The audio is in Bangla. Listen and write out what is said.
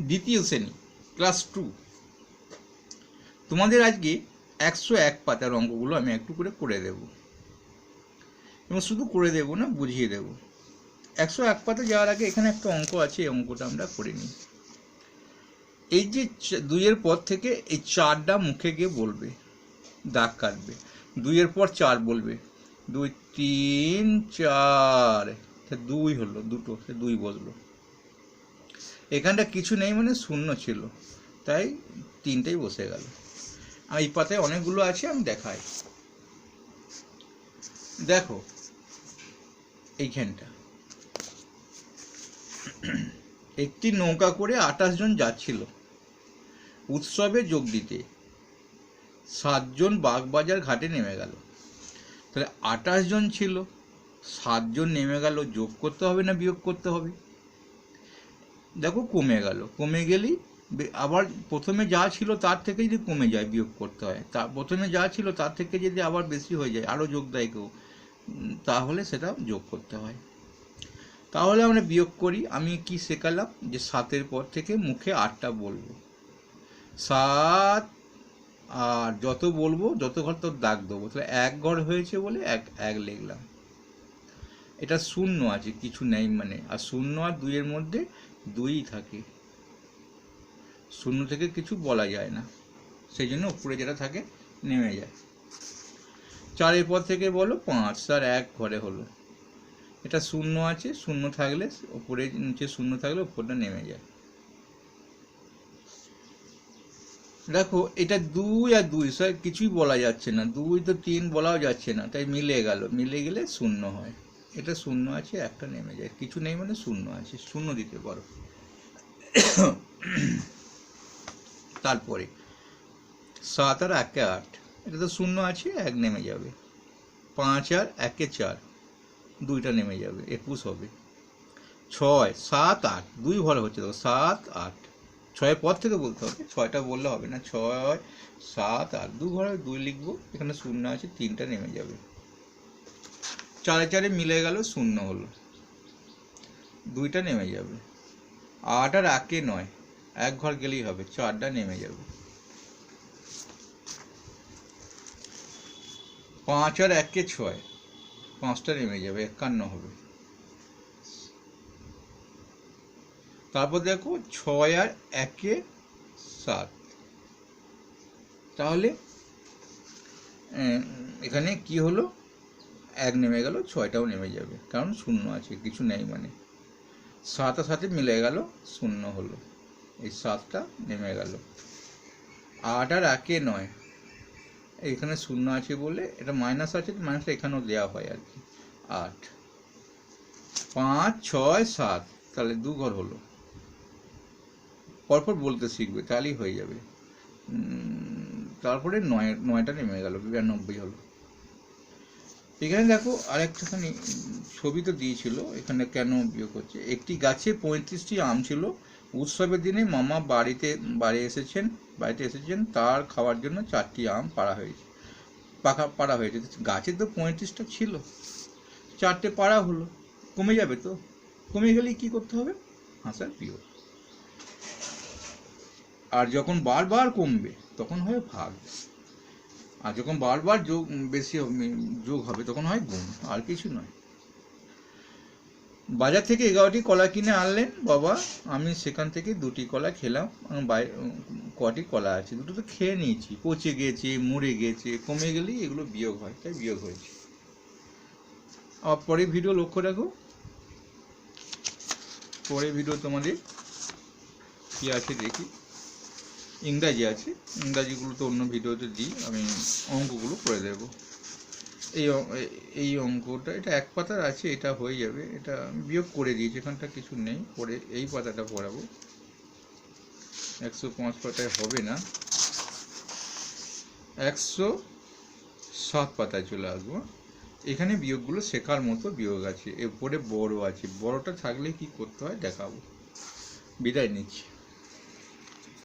দ্বিতীয় শ্রেণি ক্লাস টু তোমাদের আজকে একশো এক পাতার অঙ্কগুলো আমি একটু করে করে দেব। এবং শুধু করে দেব না, বুঝিয়ে দেব। একশো এক পাতা যাওয়ার আগে এখানে একটা অঙ্ক আছে, এই অঙ্কটা আমরা করে নিই। এই যে দুইয়ের পর থেকে এই চারটা মুখে গিয়ে বলবে, দাগ কাটবে। দুইয়ের পর চার বলবে, দুই, তিন, চার। দুই হলো, দুটো দুই বসল। এখানটা কিছু নেই মানে শূন্য ছিল। তাই তিনটেই বসে গেল। এই পাতায় অনেকগুলো আছে, আমি দেখাই। দেখো, এইখানটা। একটি নৌকা করে আঠাশ জন যাচ্ছিল। উৎসবে যোগ দিতে। সাতজন বাগবাজার ঘাটে নেমে গেল। তাহলে আঠাশ জন ছিল, সাতজন নেমে গেল। যোগ করতে হবে না বিয়োগ করতে হবে? দেখো কমে গেল। কমে গেলেই আবার প্রথমে যা ছিল তার থেকে যদি কমে যায় বিয়োগ করতে হয়, তা প্রথমে যা ছিল তার থেকে যদি আবার বেশি হয়ে যায়, আরও যোগ দেয় কেউ তাহলে সেটা যোগ করতে হয়। তাহলে আমরা বিয়োগ করি। আমি কি শেখালাম? যে সাতের পর থেকে মুখে আটটা বলব। সাত, আর যত বলব, যত ঘর তোর দাগ দেবো। তাহলে এক ঘর হয়েছে বলে এক এক লিখলাম। এটা শূন্য আছে, কিছু নেই মানে। আর শূন্য আর দুইয়ের মধ্যে দুই থাকে। শূন্য থেকে কিছু বলা যায় না। সেই জন্য উপরে যেটা থাকে, নেমে যায়। চারের পর থেকে বলো পাঁচ, তার এক ঘরে হলো। এটা শূন্য আছে, শূন্য থাকলে উপরে, নিচে শূন্য থাকলে উপরটা নেমে যায়। দেখো, এটা দুই আর দুই স্যার কিছুই বলা যাচ্ছে না। দুই তো তিন বলাও যাচ্ছে না, তাই মিলে গেল। মিলে গেলে শূন্য হয়। এটা শূন্য আছে, একটা নেমে যায়। কিছু নেই মানে শূন্য আছে, শূন্য দিতে পারো। তারপরে, সাত আর একে আট, এটা তো শূন্য আছে, এক নেমে যাবে। পাঁচ আর একে চার, দুইটা নেমে যাবে, একুশ হবে। ছয়, সাত, আট, দুই ঘরে হচ্ছে, দেখো, সাত, আট। ছয়ের পর থেকে বলতে হবে, ছয়টা বললে হবে না, ছয়, সাত, আট দু ঘরে দুই লিখব, এখানে শূন্য আছে, তিনটা নেমে যাবে। চারে চারে মিলে গেল, শূন্য হলো। দুইটা নেমে যাবে। আট আর একে নয়, এক ঘর গেলেই হবে, চারটা নেমে যাবে। পাঁচ আর একে ছয়, পাঁচটা নেমে যাবে, একান্ন হবে। তারপর দেখো, ছয় আর একে সাত। তাহলে এখানে কি হলো? এক নেমে গেল, ছয়টাও নেমে যাবে। কারণ শূন্য আছে, কিছু নেই মানে। সাত আর সাথে মিলে গেল, শূন্য হলো। এই সাতটা নেমে গেল। আট আর একে নয়। এখানে শূন্য আছে বলে, এটা মাইনাস আছে মাইনাসটা এখানেও দেওয়া হয় আর কি। আট। পাঁচ, ছয়, সাত। তাহলে দু ঘর হলো। পরপর বলতে শিখবে, তাহলেই হয়ে যাবে। তারপরে নয়, নয়টা নেমে গেল, বিরানব্বই হলো। এখানে দেখো আরেকটাখানি ছবি তো দিয়েছিল, এখানে কেন বিয়োগ হচ্ছে? একটি গাছে পঁয়ত্রিশটি আম ছিল। উৎসবের দিনে মামা বাড়িতে, বাড়ি এসেছেন, বাড়িতে এসেছেন, তার খাওয়ার জন্য চারটি আম পাড়া হয়েছে, পাকা পাড়া হয়েছে। গাছে তো পঁয়ত্রিশটা ছিল, চারটে পাড়া হলো, কমে যাবে তো? কমে গেলে কি করতে হবে? হাসার বিয়োগ। আর যখন বারবার কমবে, তখন হয় ভাগ। আর যখন বারবার যোগ বেশি যোগ হবে, তখন হয় গুণ আর কিছু নয়। বাজার থেকে এগারোটি কলা কিনে আনলেন, বাবা, আমি সেখান থেকে দুটি কলা খেলাম কটি কলা আছে, দুটো তো খেয়ে নিয়েছি, পচে গিয়েছে মরে গিয়েছে কমে গেলেই এগুলো বিয়োগ হয়, তাই বিয়োগ হয়েছে। আবার পরের ভিডিও লক্ষ্য রাখো। পরের ভিডিও তোমাদের কি আছে দেখি। ইংরাজি আছে। ইংরাজিগুলো তো অন্য ভিডিওতে দিই, আমি অঙ্কগুলো করে দেব। এই এই অঙ্কটা, এটা এক পাতার আছে, এটা হয়ে যাবে। এটা বিয়োগ করে দিয়েছি, এখানটা কিছু নেই, পরে এই পাতাটা পড়াবো। একশো পাঁচ পাতায় হবে না। একশো সাত পাতায় চলে আসব। এখানে বিয়োগগুলো শেখার মতো বিয়োগ আছে, এরপরে বড় আছে। বড়টা থাকলে কি করতে হয়, দেখাবো। বিদায় নিচ্ছি।